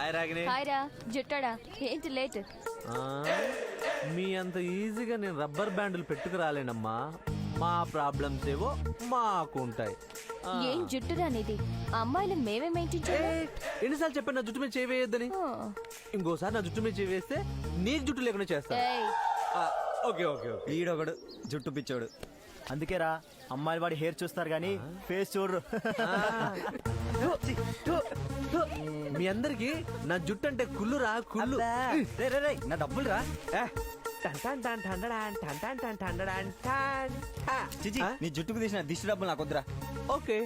Hi Ragini hi రా జుట్టాడా? ఏంటి లేట్ ఆ, మీ అంత ఈజీగా నేను రబ్బర్ బ్యాండ్లు పెట్టుకు రాలేనమ్మా మా ప్రాబ్లమ్స్ ఏవో మాకు ఉంటాయి. ఏం జుట్టురా నీది? అమ్మాయిలు మేమే మెయింటైన్ చేయాలి ఎన్నిసార్లు చెప్పాను నా జుట్టు మీద చేయవేయద్దని ఇంకోసారి నా జుట్టు మీద చేవేస్తే నీకు జుట్టు లేకుండా చేస్తా. ఏయ్, ఆ, ఓకే ఓకే ఓకే. ఈడొకడు జుట్టు పిచ్చోడు. అందుకేరా అమ్మాయిలు వాడి హెయిర్ చూస్తారు కానీ ఫేస్ చూడరు. మీ అందరికి నా జుట్టు అంటే కుళ్ళురా కుళ్ళు రే, రే, రే, నా డబ్బులు రా. చిచి? నీ జుట్టుకు తీసిన దిష్టి డబ్బులు నాకు వద్దురా ఓకే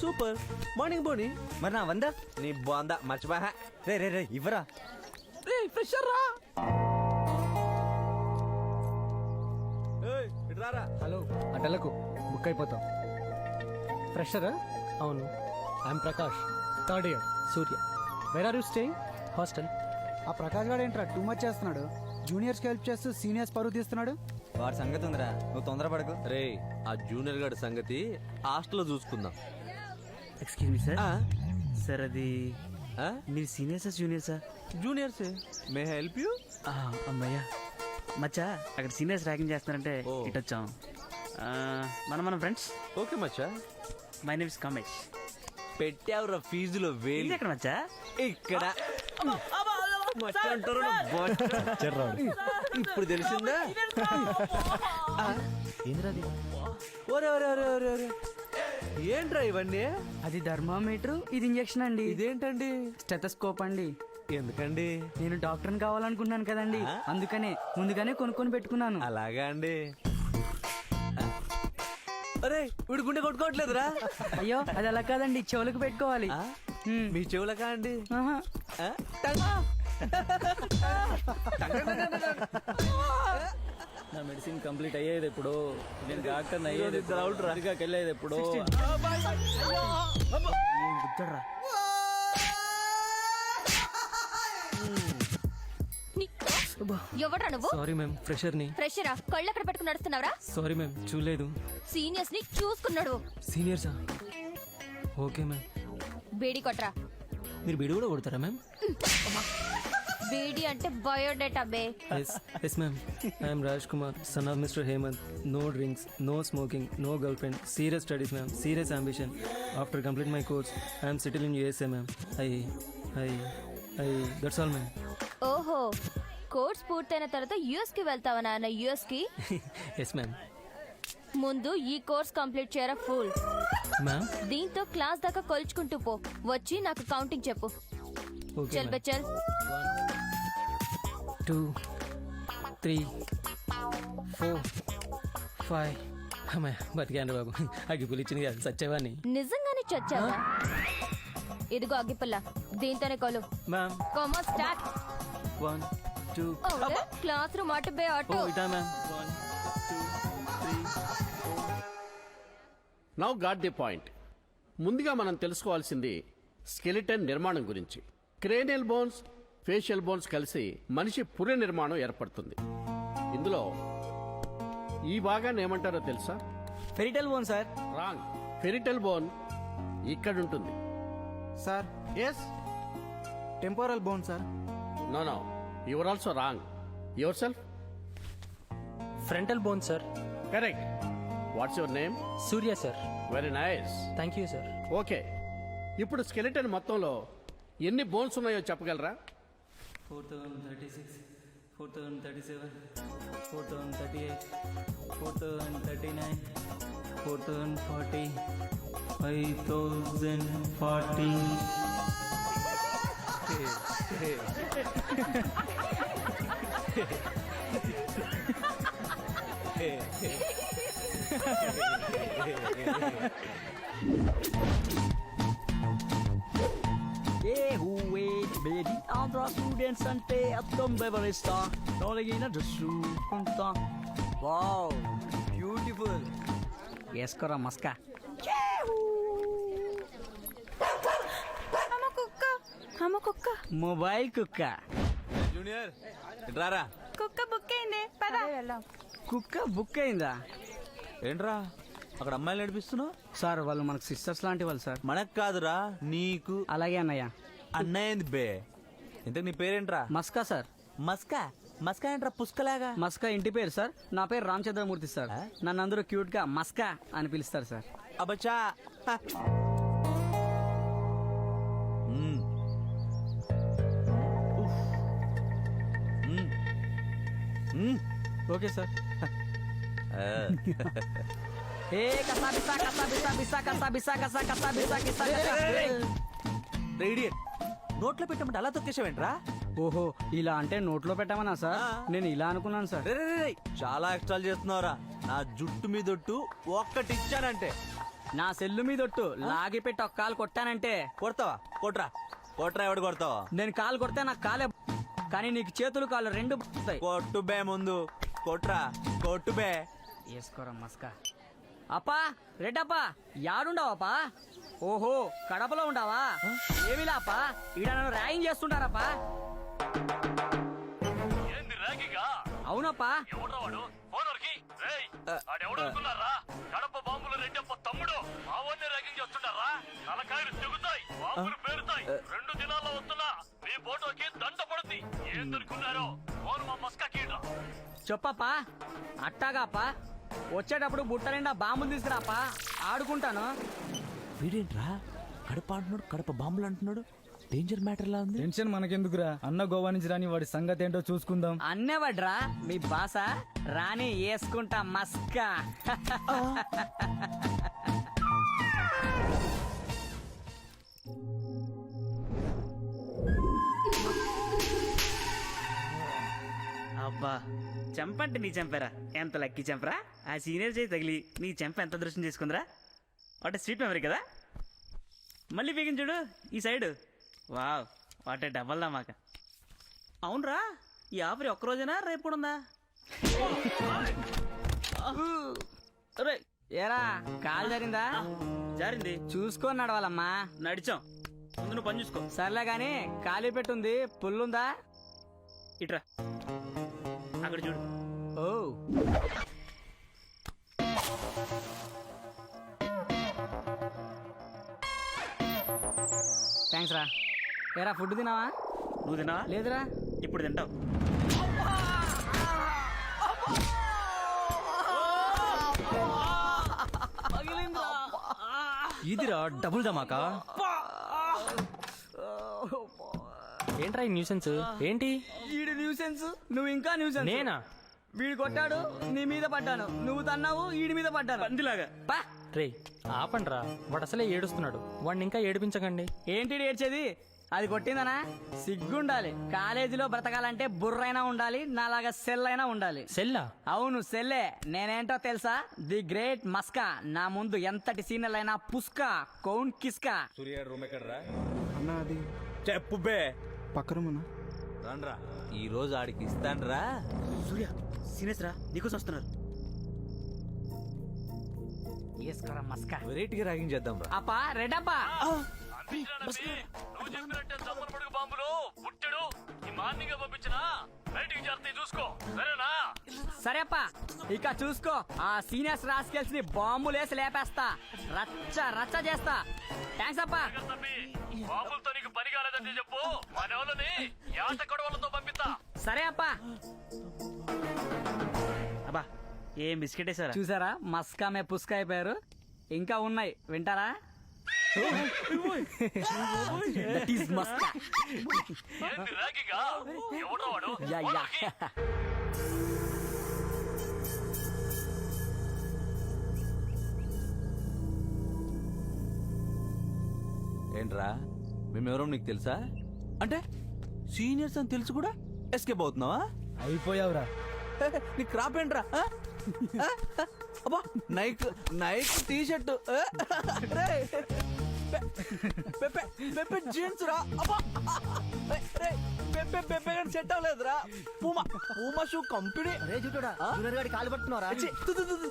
సూపర్ మార్నింగ్ బోని మరి నా వందా నీ బాందా మర్చిపోయా రే రే రే ఇవ్వరా రే ఫ్రెషర్ రా హలో అటలకు బుక్ అయిపోతాం ఫ్రెషరా అవును I'm Prakash third year Surya. Where are you staying hostel ఆ ప్రకాష్ గారు ఏంట్రా? టూ మచ్ చేస్తున్నాడు. జూనియర్స్కి హెల్ప్ చేస్తూ సీనియర్స్ పరువు తీస్తున్నాడు. వాడి సంగతి ఉందిరా. నువ్వు తొందరపడకు రే ఆ జూనియర్ గడి సంగతి హాస్టల్లో చూసుకుందాం. ఎక్స్క్యూజ్ మీ సార్ ఆ? సార్ అది? మీరు సీనియర్సా జూనియర్సా జూనియర్స్ మే హెల్ప్ యూ అమ్మయ్యా. మచ్చా అక్కడ సీనియర్స్ ర్యాగింగ్ చేస్తున్నారంటే. ఇటు వచ్చాం ఆ, మనం మన ఫ్రెండ్స్ ఓకే మచ్చా. మై నేమ్ ఇస్ కమేష్ పెట్టావురా ఫీజులో ఇది వేలు ఎక్కడ మచ్చా ఇక్కడ. మచ్చా అంటారు నా బొచ్చ. ఇప్పుడు తెలిసిందా? ఏంద్రది ఒరే ఒరే ఒరే ఒరే ఒరే. ఏంట్రా ఇవన్నీ? అది థర్మామీటర్ ఇది ఇంజెక్షన్ అండి. ఇదేంటండి? స్టెథోస్కోప్ అండి. ఎందుకండి? నేను డాక్టర్ని కావాలనుకున్నాను కదండి? అందుకనే ముందుగానే కొనుక్కొని పెట్టుకున్నాను. అలాగా అండి. అరే వీడు గుండె కొట్టుకోవట్లేదురా. అయ్యో అది అలా కాదండి చెవులకు పెట్టుకోవాలి. మీ చెవులకా అండి. నా మెడిసిన్ కంప్లీట్ అయ్యేది ఎప్పుడు. నేను డాక్టర్ అయ్యేది ఇద్దరు అవుట్ రా. వెళ్ళేది ఎప్పుడు. ఎవడ్రా నువ్వు? Sorry ma'am ఫ్రెషర్ని. ఫ్రెషరా కళ్ళు ఎక్కడ పెట్టుకుని నడుస్తున్నావురా? సారీ మ్యామ్ చూడలేదు. సీనియర్స్ని చూసుకున్నాడు. సీనియర్సా ఓకే మ్యామ్ బేడి కొట్రా. మీరు బిడి కూడా కొడతారా మ్యామ్ బేడి అంటే biodata bay. Yes yes ma'am I'm Raj Kumar son of mister Hemanth no drinks no smoking no girl friend serious studies ma'am serious ambition after complete my course I'm settle in USA ma'am I I I that's all ma'am ఓహో. Course పూర్తయిన తర్వాత యుఎస్కి వెళ్తావా నాన్న? యుఎస్కి yes ma'am ముందు ఈ course complete చేయరా full? Ma'am దీంతో class దాకా కొలుచుకుంటూ పో. వచ్చి నాకు కౌంటింగ్ చెప్పు. ఓకే చల్ బే చల్. టూ త్రీ ఫోర్ ఫైవ్ అమ్మాయి బతికాను బాబు. అగ్గిపులు ఇచ్చింది కదా సచ్చేవాడిని నిజంగానే చచ్చావా? ఇదిగో అగ్గిపుల్ల దీంతోనే కొలు. మ్యామ్ కొమ్మ start one two. Class room అటు బే ఓ అటు ఇటా ma'am. One two three now got the point ముందుగా మనం తెలుసుకోవాల్సింది స్కెలిటన్ నిర్మాణం గురించి. క్రేనియల్ బోన్స్ ఫేషియల్ బోన్స్ కలిసి మనిషి పుర్రె నిర్మాణం ఏర్పడుతుంది. ఇందులో ఈ భాగాన్ని ఏమంటారో తెలుసా? Parietal bone sir wrong. Parietal bone ఇక్కడ ఉంటుంది sir yes temporal bone sir no no your also wrong your self frontal bone sir correct what's your name Surya sir very nice thank you sir okay ఇప్పుడు skeleton మొత్తంలో ఎన్ని bones ఉన్నాయో చెప్పగలరా? Four thousand thirty six four thousand thirty seven four thousand thirty eight four thousand thirty nine four thousand forty five thousand forty ఏ హూవే baby Andhra students అంటే అర్థం బెవరిస్తా తొలగిన dress కొంత wow beautiful వేసుకోరా మస్కా కుక్క అమ్మ కుక్క. మొబైల్ కుక్క. జూనియర్ ఇటు రారా? కుక్క బుక్ అయింది పద కుక్క బుక్ అయిందా ఏంట్రా అక్కడ అమ్మాయిలు నడిపిస్తున్నావు? సార్ వాళ్ళు మనకు సిస్టర్స్ లాంటి వాళ్ళు సార్. మనకు కాదురా నీకు. అలాగే అన్నయ్య. అన్నయ్యంది బే. ఇంతకు నీ పేరేంట్రా? మస్కా సార్. మస్కా? మస్కా ఏంట్రా పుష్కలాగా? మస్కా ఇంటి పేరు సార్. నా పేరు రామచంద్రమూర్తి సార్. నన్ను అందరూ క్యూట్గా మస్కా అని పిలుస్తారు సార్. అబచా ఓకే సార్. ఏ కసా బిసా కసా బిసా బిసా కసా బిసా కసా కసా బిసా కిసా కసా. రే idiot. నోట్లో పెట్టమంటే అలా తొక్కేసావేంట్రా? ఓహో ఇలా అంటే నోట్లో పెట్టమన్నా సార్? నేను ఇలా అనుకున్నాను సార్. రే, రే, రే, రే. చాలా ఎక్స్ట్రాలు చేస్తున్నావురా. నా జుట్టు మీదొట్టు ఒక్కటి ఇచ్చానంటే నా సెల్లు మీద ఒట్టు లాగి పెట్టి ఒక కాలు కొట్టానంటే. కొడతావా? కొట్రా. కొట్రా ఎవడు కొడతావా? నేను కాలు కొడితే నాకు కాలే కానీ నీకు చేతులు కాళ్ళు రెండు వస్తాయి. కొట్టు బే ముందు. కొట్రా కొట్టు బే వేసుకోరా మస్కా. అప్పా రెడ్డప్పా యాడుండవప్పా? ఓహో కడపలో ఉండవా? ఏమిలా అప్పా ఈడ నన్ను ర్యాగింగ్ చేస్తుంటారప్పా? అవునప్పా. కడప బాంబులు రెడ్డప్ప తమ్ముడు. మావోన్ని ర్యాగింగ్ చేస్తుంటారా? తలకాయలు తెగుతాయి బాంబులు పేరుతాయి. రెండు దినాల్లో వస్తున్నా మీ ఫోటోకి దండ పడుద్ది. ఏం దొరుకున్నారో? ఫోన్ మా మస్కా కీడ్రా చెప్పప్పా అట్టాగాపా? వచ్చేటప్పుడు బుట్ట నిండా బాంబులు తీసుకురాపా? ఆడుకుంటాను. వీడేంట్రా? కడప అంటున్నాడు కడప బాంబులు అంటున్నాడు. డేంజర్ మ్యాటర్ లా ఉంది. టెన్షన్ మనకెందుకురా? అన్న గోవా నుంచి రాని వాడి సంగతి ఏంటో చూసుకుందాం. అన్నేవడ్రా? మీ బాస? రాని వేసుకుంటా మస్కా. అబ్బా చెంపంటే నీ చెంపరా. ఎంత లక్కీ చెంపరా? ఆ సీనియర్ చేయి తగిలి నీ చెంప ఎంత దృష్టం చేసుకుందిరా? వాట్ స్వీట్ మెమరీ కదా. మళ్ళీ చూడు ఈ సైడ్. వావ్ వాట్ డబల్ మాక అవునరా ఈ ఆఫర్ ఒక్క రోజేనా రేపు కూడా ఉందా? ఏరా కాలు జరిగిందా జారింది. చూసుకొని నడవాలమ్మా. నడిచాం. ముందు నువ్వు పని చూసుకో. సర్లే గాని ఖాళీ పెట్టుంది పుల్లుందా? ఇట్రా. అక్కడ చూడు. ఓ. థ్యాంక్స్ రా. ఏరా ఫుడ్ తినావా నువ్వు తినావా లేదురా. ఇప్పుడు తింటావు ఇదిరా డబుల్ ధమాకా? ఏంట్రా ఈ న్యూసెన్స్? ఏంటి? న్యూసెన్స్ నువ్వు ఇంకా న్యూసెన్స్ నేనా? వీడు కొట్టాడు నీ మీద పడ్డాను. నువ్వు తన్నావు వీడి మీద పడ్డాను. పందిలాగా. పా. రే ఆపండ్రా. వాడు అసలే ఏడుస్తున్నాడు. వాడిని ఇంకా ఏడిపించకండి. ఏంటి ఏడ్చేది? అది కొట్టిందనా? సిగ్గుండాలి. కాలేజీలో బ్రతకాలంటే బుర్రైనా ఉండాలి నాలాగా సెల్ అయినా ఉండాలి. సెల్లా? అవును సెల్లే. నేనేంటో తెలుసా? The great Maska. నా ముందు ఎంతటి సీనియర్ అయినా పుస్కా కౌన్ కిస్కా. అన్న అది చెప్పు బే. పక్క రూమునా రండ్రా ఈ రోజు ఆడికి ఇస్తాన్రా. సూర్య సీనియర్స్ రా నీకోసం వస్తున్నారు. వేసుకోరా మస్కా వెరైటీగా ర్యాగింగ్ చేద్దాం రా అప్పా రెడప్పా నువ్వు చెప్పినట్టే చమ్మల పడుగు బాంబులు పుట్టడు ఈ మార్నింగ్ పంపించిన. బయటికి చేస్తాయి చూసుకో. సరేనా? సరే అప్పా ఇక చూసుకో. ఆ సీనియర్స్ రాసుకెల్సి ని బాంబులేసి లేపేస్తా. రచ్చ రచ్చ చేస్తా. థ్యాంక్స్ అప్పా. బాంబులతో నీకు పని కాలేదంటే చెప్పు. మా నెవలని యాత కొడవలతో పంపిస్తా. సరే అప్పా. అబ్బా ఏం బిస్కెట్ వేసారా? చూసారా? మస్కా మే పుస్కా అయిపోయారు. ఇంకా ఉన్నాయి. వింటారా? That is మస్కా ఏంది ర్యాగింగా ఎవడో వాడు యా యా ఏంట్రా? మేమెవరో నీకు తెలుసా? అంటే సీనియర్స్ అని తెలుసు కూడా ఎస్కేప్ అవుతున్నావా? అయిపోయావురా. నీ క్రాప్ ఏంట్రా? అబ్బా Nike Nike T shirt Pepe jeans రా. అబ్బా. రేయ్, పెప్పే పెప్పే కానీ set అవ్వలేదురా. Puma Puma shoe company. రే జుట్టుడా జూనియర్ గాడి కాలు పట్టుకున్నారా ఛీ, తు, తు, తు, తు.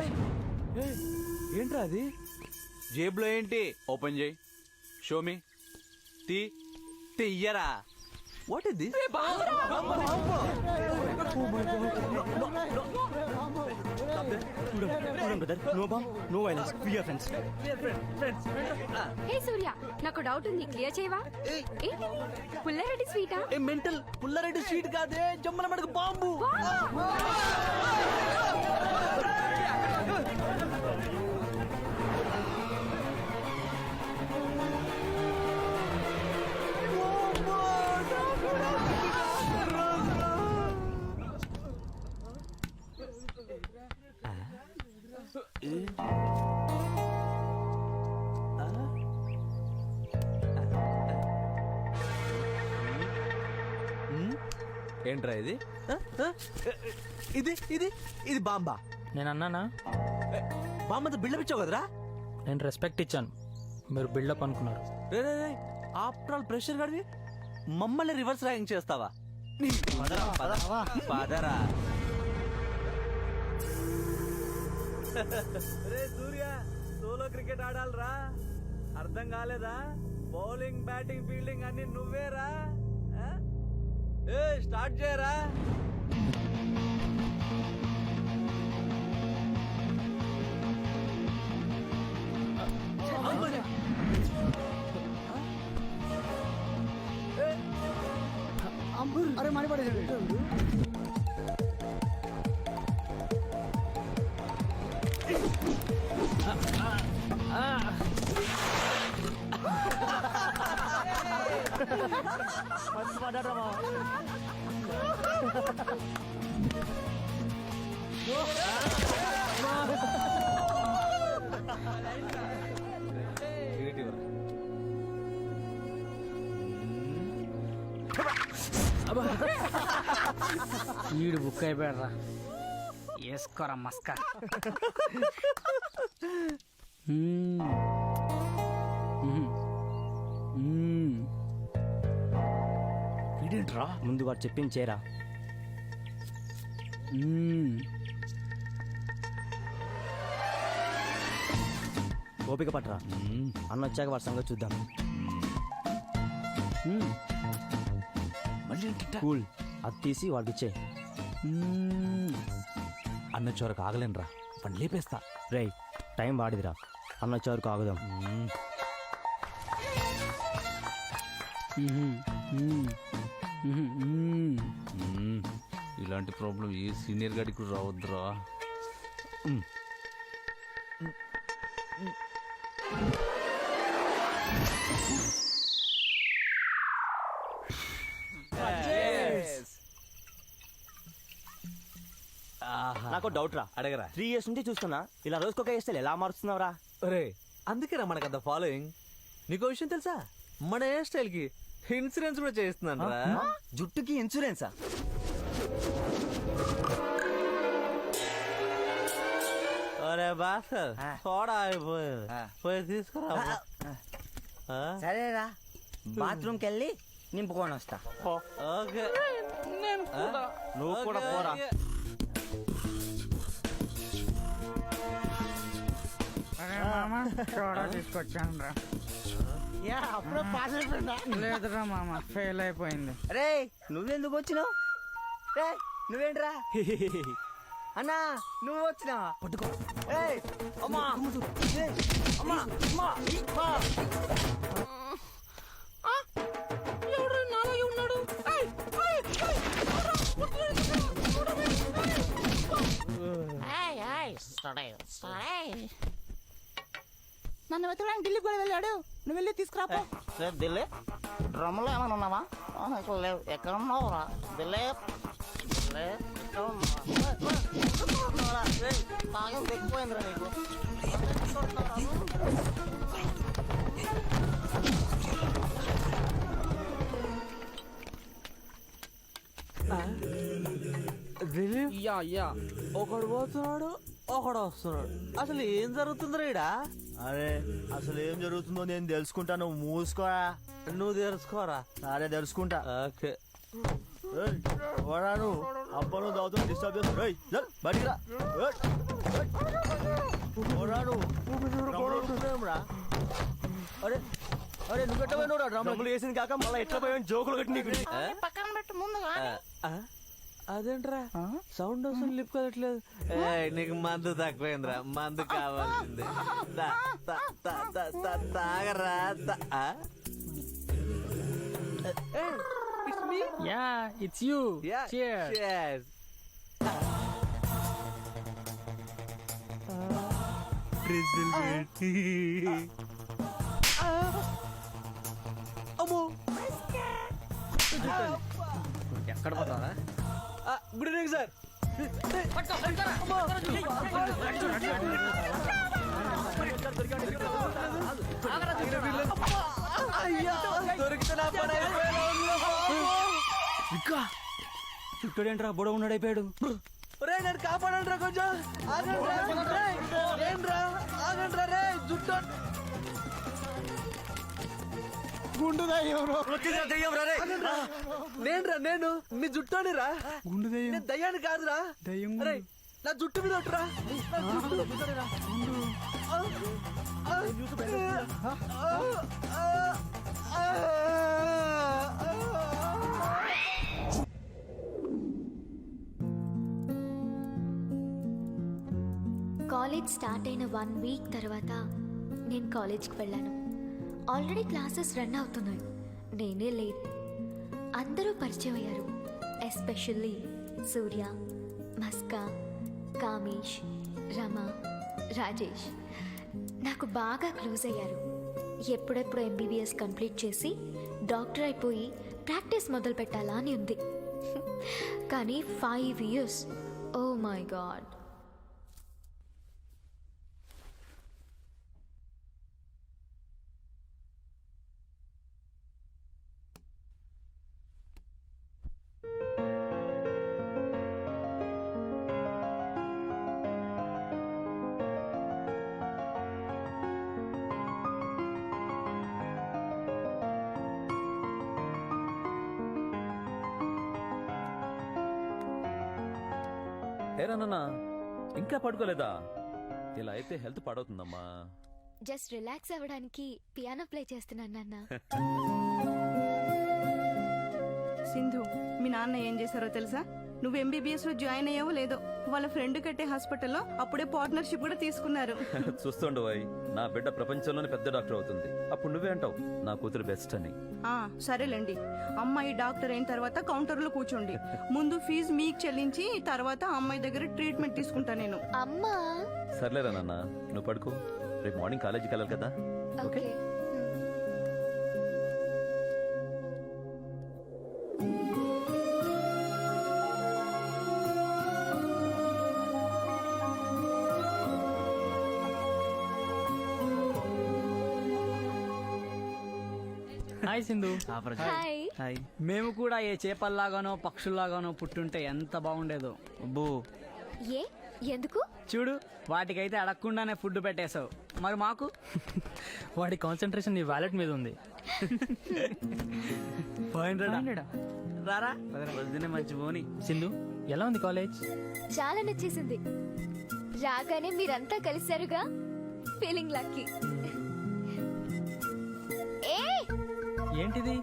ఏయ్, ఏయ్, ఏంట్రా అది? జేబులో ఏంటి? ఓపెన్ చేయి. షోమి తీ తీయరా what is this brother. No bomb no violence. We are friends hey Surya నాకు డౌట్ ఉంది. క్లియర్ చేయవా? ఏ? పుల్లారెడ్డి స్వీటా ఏ మెంటల్ పుల్లారెడ్డి స్వీట్ కాదే. జమ్మల మడక బాంబు? ఏంట్రా ఇది? ఆ? ఆ? ఇది ఇది ఇది బాంబా. నేను అన్నానా? బాంబంత బిల్డప్ ఇచ్చావు కదరా? నేను రెస్పెక్ట్ ఇచ్చాను. మీరు బిల్డప్ అనుకున్నారు. రే రే రే ఆఫ్టర్ ఆల్ ప్రెషర్ గడివి మమ్మల్ని రివర్స్ ర్యాంక్ చేస్తావా? నీ పదరా, పద. పదరా. రే సూర్య సోలో క్రికెట్ ఆడాలరా. అర్థం కాలేదా? బౌలింగ్ బ్యాటింగ్ ఫీల్డింగ్ అన్ని నువ్వేరా? ఏ స్టార్ట్ చేయరా? అరే మనీ పడేసాడు వీడు బుక్ అయిపోయారా వేసుకోరా మస్కా. వీడేంట్రా ముందు వాడు చెప్పింది చేరా ఓపిక పట్టరా? అన్న వచ్చాక వాడి సంగతి చూద్దాం. మళ్ళీ? కూల్. అది తీసి వాడికి ఇచ్చే. అన్న చోరకు ఆగలేనురా. పని లేపేస్తా. రేయ్ టైం వాడిదిరా. అన్న వచ్చే వరకు ఆగుదాం మ్మ్. ఇలాంటి ప్రాబ్లం ఏ సీనియర్ గాడికి కూడా రావద్దురా. నాకు డౌట్ రా. అడగరా. త్రీ ఇయర్స్ నుంచి చూస్తున్నా. ఇలా రోజుకొక వేస్తే ఎలా మారుస్తున్నావురా? ఒరే అందుకేరా మనకు అంత ఫాలోయింగ్ నీకో విషయం తెలుసా? మన హెయిర్ స్టైల్కి ఇన్సూరెన్స్ కూడా చేస్తున్నాను రా. జుట్టుకి ఇన్సూరెన్సా? ఒరే బాస్ సోడా అయిపోయింది పోయి తీసుకురా? సరేరా బాత్రూమ్కి వెళ్ళి నింపుకొని వస్తా. ఓకే. నువ్వు కూడా పోరా. తీసుకొచ్చాను రా అప్పుడే పాస్ అయిపోయిందా? లేదురా మామ ఫెయిల్ అయిపోయింది. రే నువ్వెందుకు వచ్చినావు? రే నువ్వేంట్రా? అన్నా నువ్వు వచ్చినావా? పట్టుకో. ఏయ్, అమ్మా. ఏయ్, అమ్మా అమ్మా. అమ్మా. నన్ను వెతకడానికి ఢిల్లీ కూడా వెళ్ళాడు. నువ్వు వెళ్ళి తీసుకురాపో. ఢిల్లీ? డ్రమ్లో ఏమైనా ఉన్నావా? ఆ, అసలు లేవు. ఎక్కడ ఉన్నావురా ఢిల్లీ? ఢిల్లీ? ఎక్కడ ఉన్నావా? బాగా తెగిపోయిందిరా నీకు? Yeah yeah. ఒకడు పోతున్నాడు. ఒకడు వస్తున్నాడు. అసలు ఏం జరుగుతుందిరా ఈడ? అరే అసలు ఏం జరుగుతుందో నేను తెలుసుకుంటాను మూసుకోరా. నువ్వు తెలుసుకోరా? సరే తెలుసుకుంటా. ఓకే. ఏయ్, పోరా నువ్వు? అప్పను దావుతూ డిస్టర్బ్ బయటికి రా. నువ్వు. అరే అరే నువ్వు ఎట్లా డ్రమ్ములు? వేసింది కాక మళ్ళీ ఎట్లా పోయావు జోకులు కట్టి నీకు. పక్కన పెట్టు ముందుగా ఆ, అదేంట్రా? సౌండ్ వస్తుంది లిప్ కదట్లేదు. నీకు మందు తక్కువైందిరా? మందు కావాల్సింది. తాగరా me. Yeah it's you. అమ్మో. ఎక్కడ పోతావా? Good evening sir. దొరికితే నా పని చుట్టూడేంట్రా బుడ ఉన్నాడైపోయాడు రే నేను కాపాడండి రా కొంచెం. ఆగండి రా ఏంట్రా ఆగండి రే జుట్టు గుండు దయ్యం నేనురా నేను మీ జుట్టుని రా. గుండు దయ్యం. నేను దయ్యాన్ని కాదురా. దయ్యం అరే నా జుట్టు మీద జుట్టు ఆ. కాలేజ్ స్టార్ట్ అయిన వన్ వీక్ తర్వాత నేను కాలేజ్కి వెళ్ళాను. ఆల్రెడీ క్లాసెస్ రన్ అవుతున్నాయి. నేనే లేట్. అందరూ పరిచయం అయ్యారు. ఎస్పెషల్లీ సూర్య మస్కా కామేష్ రమ రాజేష్. నాకు బాగా క్లోజ్ అయ్యారు. ఎప్పుడెప్పుడు ఎంబీబీఎస్ కంప్లీట్ చేసి డాక్టర్ అయిపోయి ప్రాక్టీస్ మొదలు పెట్టాలా అని ఉంది. కానీ five years oh my god ఏరన్నా ఇంకా పడుకోలేదా? ఇలా అయితే హెల్త్ పాడవుతుందమ్మా. జస్ట్ రిలాక్స్ అవ్వడానికి పియానో ప్లే చేస్తున్నాను నాన్న. సింధు మీ నాన్న ఏం చేశారో తెలుసా? నువ్వు ఎంబీబీఎస్లో జాయిన్ అయ్యావో లేదో? వాళ్ళ ఫ్రెండ్ కట్టే హాస్పిటల్లో అప్పుడే పార్ట్నర్షిప్ కూడా తీసుకున్నారు. చూస్తుండు నా బిడ్డ ప్రపంచంలోనే పెద్ద డాక్టర్ అవుతుంది. అప్పుడు నువ్వే అంటావు నా కూతురు బెస్ట్ అని. ఆ సరేలేండి. అమ్మాయి డాక్టర్ అయిన తర్వాత కౌంటర్లో కూర్చోండి. ముందు ఫీజు మీకు చెల్లించి తర్వాత అమ్మాయి దగ్గర ట్రీట్మెంట్ తీసుకుంటా నేను. అమ్మా! సర్లేరా నాన్న నువ్వు పడుకో. రేపు మార్నింగ్ కాలేజీకి వెళ్ళాలి కదా. ఓకే? సింధు హాయ్ హాయ్ మేము కూడా ఏ చేపల్లాగానో పక్షుల్లాగానో పుట్టుంటే ఎంత బాగుండేదో. అబ్బో. ఏ? ఎందుకు? చూడు వాటికైతే అడగకుండానే ఫుడ్ పెట్టేశావు. మరి మాకు? వాడి కాన్సన్ట్రేషన్ నీ వ్యాలెట్ మీద ఉంది. రారా? వద్దునే మంచి పోని సింధు ఎలా ఉంది కాలేజ్ చాలా నచ్చేసింది. రాగానే మీరంతా కలిశారుగా ఫీలింగ్ లక్కీ ఏంటిది?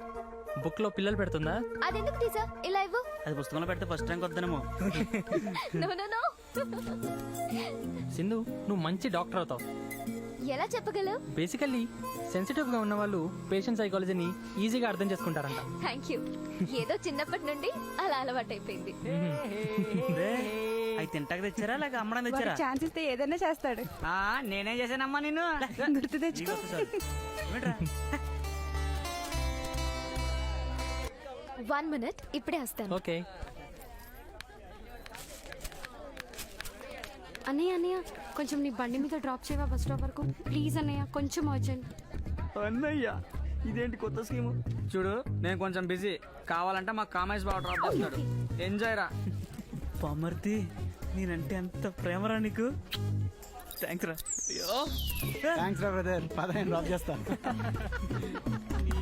బుక్లో పిల్లలు పెడుతుందా? అదెందుకు తీసా ఇలా ఇవ్వు. అది పుస్తకంలో పెడితే first rank వద్దనేమో. No no no. Sindhu నువ్వు మంచి డాక్టర్ అవుతావు. ఎలా చెప్పగలవు? బేసికల్లీ సెన్సిటివ్గా ఉన్న వాళ్ళు పేషెంట్ సైకాలజీని ఈజీగా అర్థం చేసుకుంటారంట. థ్యాంక్ యూ ఏదో చిన్నప్పటి నుండి అలా అలవాటైపోయింది. అవి తింటాక తెచ్చారా? లేక అమ్మడం తెచ్చారా? ఛాన్స్ ఇస్తే ఏదైనా చేస్తాడు. ఆ నేనేం చేశానమ్మా నిన్ను. గుర్తు తెచ్చుకో. వన్ మినిట్ ఇప్పుడే వస్తాను. ఓకే. అన్నయ్య అన్నయ్య కొంచెం నీ బండి మీద డ్రాప్ చేయవా బస్ స్టాప్ వరకు? ప్లీజ్ అన్నయ్య కొంచెం అర్జెంట్ అన్నయ్య ఇదేంటి కొత్త స్కీము? చూడు నేను కొంచెం బిజీ. కావాలంటే మా కామేష్ బాబు డ్రాప్ చేస్తాడు. ఎంజాయ్ రా. పామర్తి నేనంటే ఎంత ప్రేమరా నీకు? థ్యాంక్స్ రా. అయ్యో థ్యాంక్స్ రా బ్రదర్ పదహైదు డ్రాప్ చేస్తాను